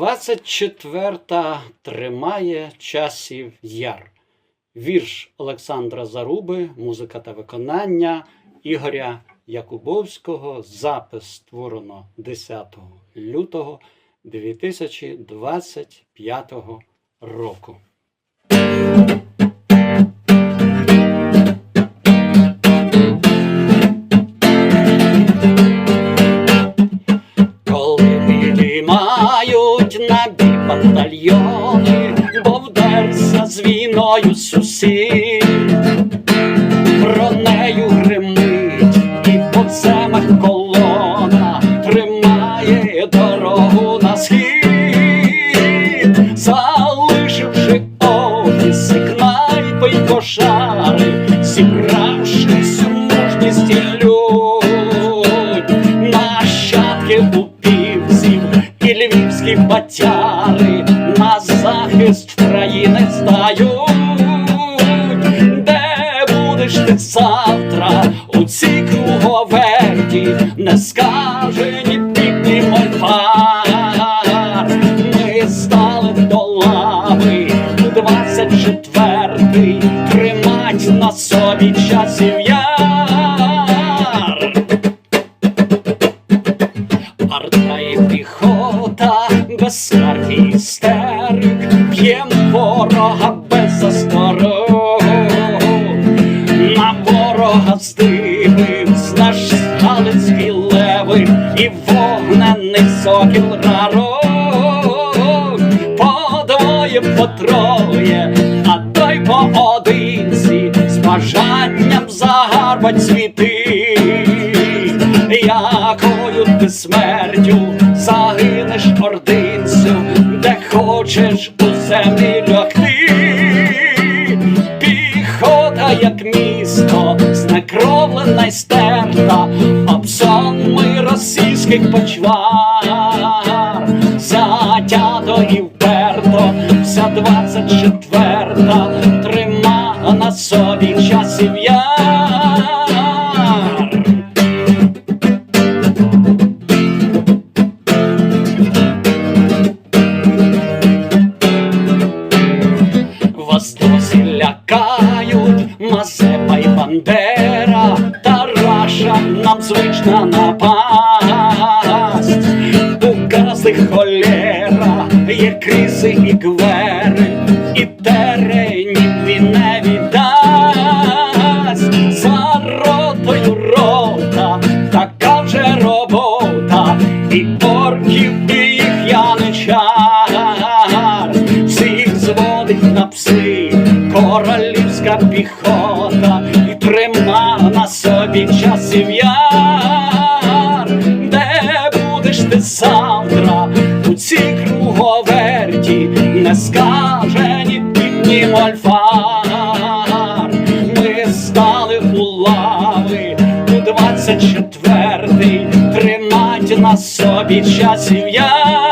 24-та тримає часів яр. Вірш Олександра Заруби, музика та виконання Ігоря Якубовського. Запис створено 10 лютого 2025 року. Батальйони, бо вдерся з війною сусід, про нею гримить і по земах колона тримає дорогу на схід, залишивши офіси, кнайпи й кошари, зібравши всю мужність батяри на захист країни стають, де будеш ти завтра у цій круговерті, не скаже ні пік, ні мольфар. Ми стали до лави у 24-й, тримать на собі часів яр. Арта і піхота, без карт і істерик, п'єм ворога без засторог. На ворога здививсь наш галицький леви і вогнений сокіл рарок. По двоє, по троє, а той поодинці з бажанням загарбать світи якою ти смертю хочеш у землі лягти. Піхота, як місто, знекровлена й стерта, об сонми російських почвар, затято і вперто, вся двадцять четверта трима на собі часів яр. Лякають Мазепа і Бандера, Тараша нам звична напасть. Королівська піхота, і трима на собі часів яр, де будеш ти завтра у цій круговерті, не скаже ні піп, ні мольфар. Ми стали у лави у 24-й, тримать на собі часів яр.